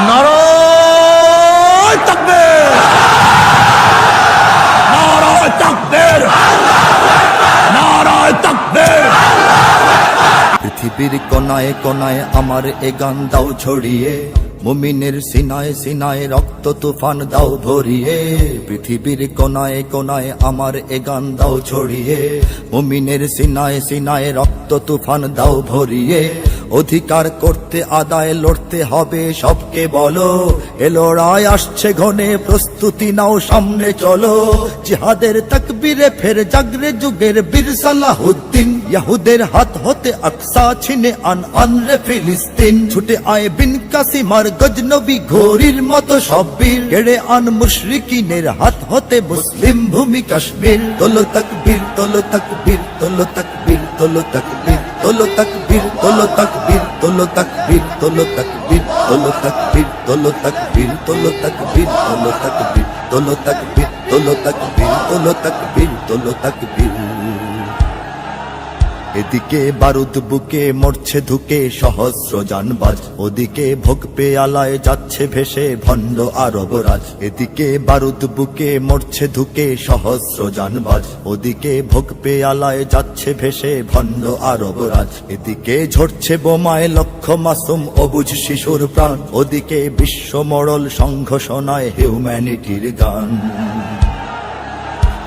নারায় পৃথিবীর কোনায় কোনায় আমার এ গান দাও ছড়িয়ে, মুমিনের সিনায় সিনায় রক্ত তুফান দাও ভরিয়ে পৃথিবীর কোনায় কোনায় আমার এ গান দাও ছড়িয়ে, মুমিনের সিনায় সিনায় রক্ত তুফান দাও ভরিয়ে অধিকার করতে, আদায় লড়তে হবে সবকে বলো। এ লড়াই আসছে ঘনে, প্রস্তুতি নাও সামনে চলো। জিহাদের তকবীরে ফের জাগরে যুগের বীর সালাহুদ্দিন। ইয়াহুদের হাত হতে আকসা ছিনে আন আনরে ফিলিস্তিন। ছুটে আয় বিন কাসিমার গজনবী ঘোরির মতো সব বীর। কেড়ে আন মুশরিকিনের হাত হতে মুসলিম ভূমি কাশ্মীর। তোলো তকবীর তোলো তকবীর তোলো তকবীর তোলো তকবীর। তোলো তকবীর তোলো তকবীর তোলো তকবীর তোলো তকবীর তোলো তকবীর তোলো তকবীর তোলো তকবীর তোলো তকবীর তোলো তকবীর তোলো তকবীর তোলো তকবীর তোলো তকবীর এদিকে বারুদ বুকে মরছে ধুকে সহস্র জানবাজ ওদিকে ভোগ পেয়ালায় যাচ্ছে ভেসে ভণ্ড আরবরাজ এদিকে বারুদ বুকে মরছে ধুকে সহস্র জানবাজ ওদিকে ভোগ পেয়ালায় যাচ্ছে ভেসে ভণ্ড আরবরাজ এদিকে ঝরছে বোমায় লক্ষ মাসুম অবুঝ শিশুর প্রাণ। ওদিকে বিশ্ব মরল সংঘোষণায় হিউম্যানিটির গান।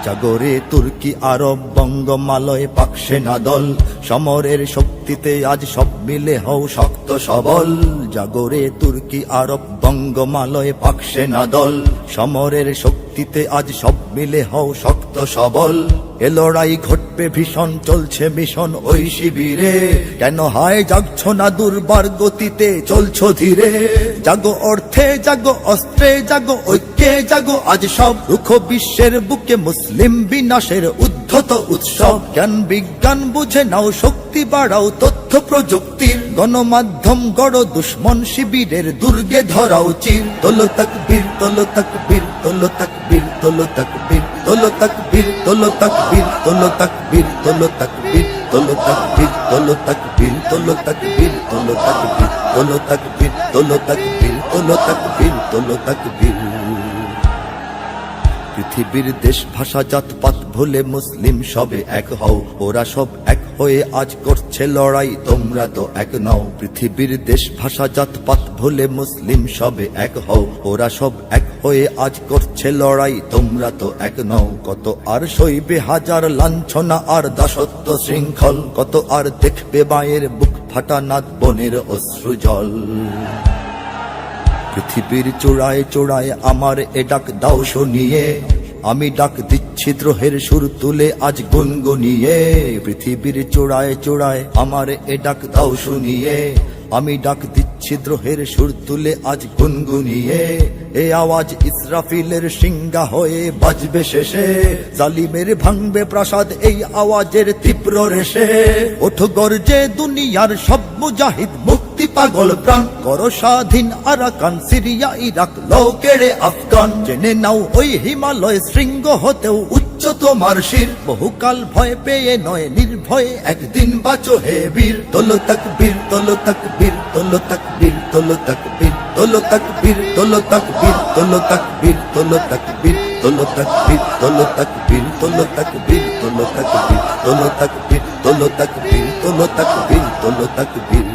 জাগরে তুর্কি আরব বঙ্গমালয় পাকসেনা দল। সমরের শক্তিতে আজ সব মিলে হও শক্ত সবল। জাগরে তুর্কি আরব বঙ্গমালয় পাকসেনা দল। সমরের শক্তিতে আজ সব মিলে হও শক্ত সবল। এ লড়াই ঘটবে, ভীষণ চলছে মিশন ওই শিবিরে। কেন হায় জাগছ না দুর্বার গতিতে, চলছ ধীরে। জাগো অর্থে, জাগো অস্ত্রে, জাগো ঐক্যে, জাগো আজ সব। রুখ বিশ্বের বুকে মুসলিম বিনাশের উদ্ধত উৎসব। জ্ঞান, বিজ্ঞান বুঝে নাও শক্তি, বাড়াও তথ্য প্রযুক্তির গণমাধ্যম গড় দুশ্মন শিবিরের দুর্গে ধরাও চির। তোলো তকবীর তোলো তকবীর তোলো তকবীর, তোলো তকবীর তোলো তকবীর তোলো তকবীর তোলো তকবীর তোলো তকবীর তোলো তকবীর তোলো তকবীর তোলো তকবীর তোলো তকবীর তোলো তকবীর তোলো তকবীর তোলো তকবীর পৃথিবীর দেশ ভাষা জাত পাত ভুলে মুসলিম সবে এক হও ওরা সব এক হয়ে আজ করছে লড়াই। তোমরা তো এক নও। পৃথিবীর দেশ ভাষা জাত পাত ভুলে মুসলিম সবে এক হও। ওরা সব এক হয়ে আজ করছে লড়াই। তোমরা তো এক নও। কত আর সইবে হাজার লাঞ্ছনা আর দাসত্ব শৃঙ্খল। কত আর দেখবে মায়ের বুক ফাটা নাদ বনের অশ্রু জল। পৃথিবীর চূড়ায় চূড়ায় আমার এ ডাক দাও শুনিয়ে। আমি ডাক দিচ্ছি দ্রোহের সুর তুলে, আজ গুনগুনিয়ে, পৃথিবীর চূড়ায় চূড়ায় আমার এ ডাক দাও শুনিয়ে। আমি ডাক দিচ্ছি দ্রোহের সুর তুলে, আজ গুনগুনিয়ে, এ আওয়াজ ইসরাফিলের সিঙ্গা হয়ে বাজবে শেষে। জালিমের ভাঙবে প্রাসাদ, এই আওয়াজের তীব্র রেশে ওঠ গর্জে দুনিয়ার সব মুজাহিদ মুক্তি পাগল প্রাণ কর স্বাধীন আরাকান সিরিয়া ইরাক লও কেড়ে আফগান জেনে নাও ওই হিমালয় শৃঙ্গ হতেও উচ্চ তোমার শির বহুকাল ভয় পেয়ে নয় নির্ভয়ে একদিন বাঁচো হে বীর তোলো তকবীর তোলো তকবীর তোলো তকবীর তোলো তকবীর তোলো তকবীর তোলো তকবীর তোলো তকবীর তোলো তকবীর তোলো তকবীর তোলো তকবীর তোলো তকবীর তোলো তকবীর তোলো তকবীর তোলো তকবীর তোলো তকবীর তোলো তকবীর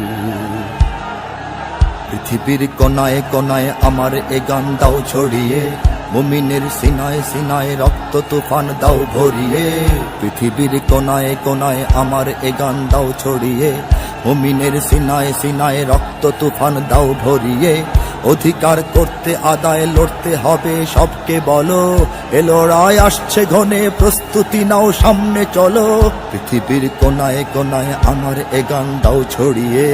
পৃথিবীর কোনায় কোনায় আমার এ গান দাও ছড়িয়ে, মুমিনের সিনায় সিনায় রক্ত তুফান দাও ভরিয়ে। পৃথিবীর কোনায় কোনায় আমার এ গান দাও ছড়িয়ে, মুমিনের সিনায় সিনায় রক্ত তুফান দাও ভরিয়ে। অধিকার করতে, আদায় লড়তে হবে সবকে বলো, এ লড়াই আসছে ঘনে, প্রস্তুতি নাও সামনে চলো। পৃথিবীর কোনায় কোনায় আমার এ গান দাও ছড়িয়ে।